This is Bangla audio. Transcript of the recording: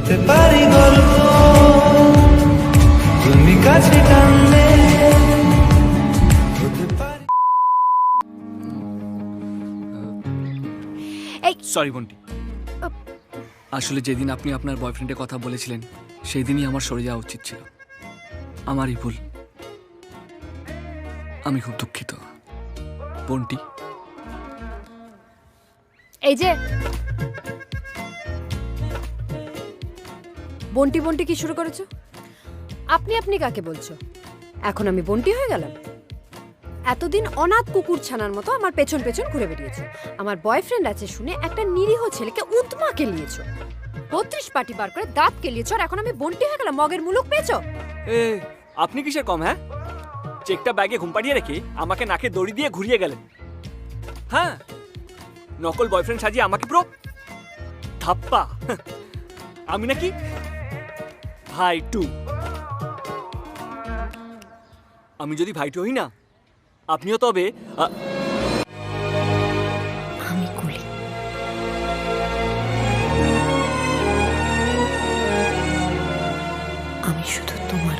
হতে পারি গল্প তুমি কাছে টানলে হতে পারি। এই সরি বন্টি আসলে যেদিন আপনি আপনার বয়ফ্রেন্ডের কথা বলেছিলেন সেই দিনই আমার সরে যাওয়া উচিত ছিল। আমারই ভুল। আমি খুব দুঃখিত। বন্টি এই যে বন্টি বন্টি কি শুরু করেছ? আপনি আপনি কাকে বলছো? এখন আমি বন্টি হয়ে গেলাম। এতদিন অনাথ কুকুর ছানার মতো আমার পেছন পেছন ঘুরে বেরিয়েছো আমার বয়ফ্রেন্ড আছে শুনে একটা নিরীহ ছেলেকে উৎমা কেলিয়েছো। বত্রিশ পাটি বার করে দাঁত কেলিয়েছো আর এখন আমি বন্টি হয়ে গেলাম, মগের মুলুক পেয়েছ? এ, আপনি কিসের কম হ্যাঁ? চেকটা ব্যাগে ঘুম পাড়িয়ে রেখে আমাকে নাকে দড়ি দিয়ে ঘুরিয়ে গেলেন। হ্যাঁ? নকল বয়ফ্রেন্ড সাজিয়ে আমাকে পুরো ধাপ্পা আমি নাকি ভাই টু। আমি যদি ভাইটু হই না আপনিও তবে আমি শুধু তোমার